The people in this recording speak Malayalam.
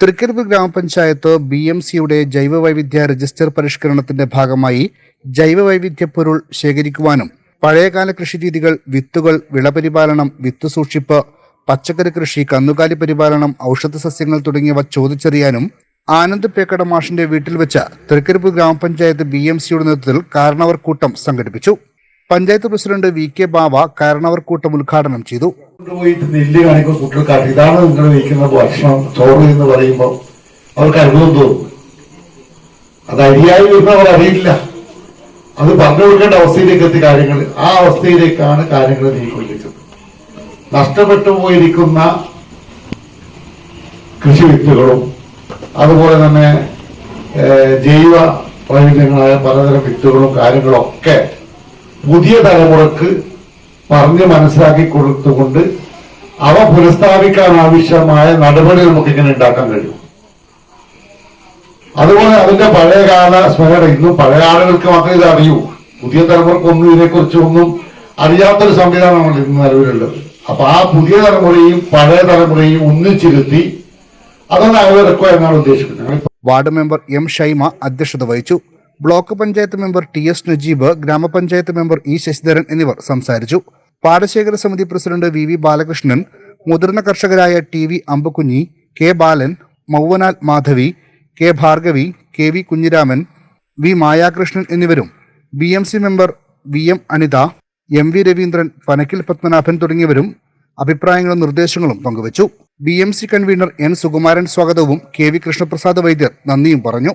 തൃക്കരിപ്പൂർ ഗ്രാമപഞ്ചായത്ത് ബി എം സിയുടെ ജൈവവൈവിധ്യ രജിസ്റ്റർ പരിഷ്കരണത്തിന്റെ ഭാഗമായി ജൈവവൈവിധ്യ പൊരുൾ ശേഖരിക്കുവാനും പഴയകാല കൃഷിരീതികൾ വിത്തുകൾ വിളപരിപാലനം വിത്ത് സൂക്ഷിപ്പ് പച്ചക്കറി കൃഷി കന്നുകാലി പരിപാലനം ഔഷധ സസ്യങ്ങൾ തുടങ്ങിയവ ചോദിച്ചറിയാനും ആനന്ദ് പേക്കട മാഷിന്റെ വീട്ടിൽ വെച്ച തൃക്കരിപ്പൂർ ഗ്രാമപഞ്ചായത്ത് ബി എം സിയുടെ നേതൃത്വത്തിൽ കാരണവർ കൂട്ടം സംഘടിപ്പിച്ചു. പഞ്ചായത്ത് പ്രസിഡന്റ് വി കെ കാരണവർ കൂട്ടം ഉദ്ഘാടനം ചെയ്തു. കൊണ്ടുപോയിട്ട് നെല്ല് കാണിക്കുന്ന കുട്ടികൾക്ക് ഇതാണ് നിങ്ങൾ വയ്ക്കുന്ന ഭക്ഷണം ചോറ് എന്ന് പറയുമ്പോൾ അവർക്ക് അനുഭവം തോന്നും അത് അരിയായി വരുന്നവർ അറിയില്ല. അത് പറഞ്ഞു കൊടുക്കേണ്ട അവസ്ഥയിലേക്ക് എത്തി കാര്യങ്ങൾ. ആ അവസ്ഥയിലേക്കാണ് കാര്യങ്ങൾ നീക്കൊണ്ടിരിക്കുന്നത് നഷ്ടപ്പെട്ടു പോയിരിക്കുന്ന കൃഷി വിത്തുകളും അതുപോലെ തന്നെ ജൈവ വൈവിധ്യങ്ങളായ പലതരം വിത്തുകളും കാര്യങ്ങളും ഒക്കെ പുതിയ തലമുറയ്ക്ക് പറഞ്ഞ് മനസ്സിലാക്കി കൊടുത്തുകൊണ്ട് അവ പുനഃസ്ഥാപിക്കാൻ ആവശ്യമായ നടപടി നമുക്ക് ഇങ്ങനെ ഉണ്ടാക്കാൻ കഴിയും. അതുപോലെ അതിന്റെ പഴയകാല സ്മരണ ഇന്നും പഴയ ആളുകൾക്ക് മാത്രമേ ഇത് അറിയൂ പുതിയ തലമുറക്കൊന്നും ഇതിനെക്കുറിച്ച് ഒന്നും അറിയാത്തൊരു സംവിധാനമാണ് ഇന്ന് നിലവിലുള്ളത്. അപ്പൊ ആ പുതിയ തലമുറയും പഴയ തലമുറയും ഒന്നിച്ചിരുത്തി അതൊന്ന് അയവിറക്കുക എന്നാണ് ഉദ്ദേശിക്കുന്നത്. വാർഡ് മെമ്പർ എം ഷൈമ അധ്യക്ഷത വഹിച്ചു. Block panchayat member T S Najeeb ഗ്രാമപഞ്ചായത്ത് മെമ്പർ ഇ ശശിധരൻ എന്നിവർ സംസാരിച്ചു. പാടശേഖര സമിതി പ്രസിഡന്റ് വി വി ബാലകൃഷ്ണൻ മുതിർന്ന കർഷകരായ T V Ambukunhi K Balan Mauvanal Madhavi K Bhargavi K V Kunhiraman V Mayakrishnan എന്നിവരും B M C member V M Anitha M V Raveendran Panakkil Padmanabhan തുടങ്ങിയവരും അഭിപ്രായങ്ങളും നിർദ്ദേശങ്ങളും പങ്കുവച്ചു. B M C convener N Sukumaran സ്വാഗതവും കെ വി കൃഷ്ണപ്രസാദ് വൈദ്യർ നന്ദിയും പറഞ്ഞു.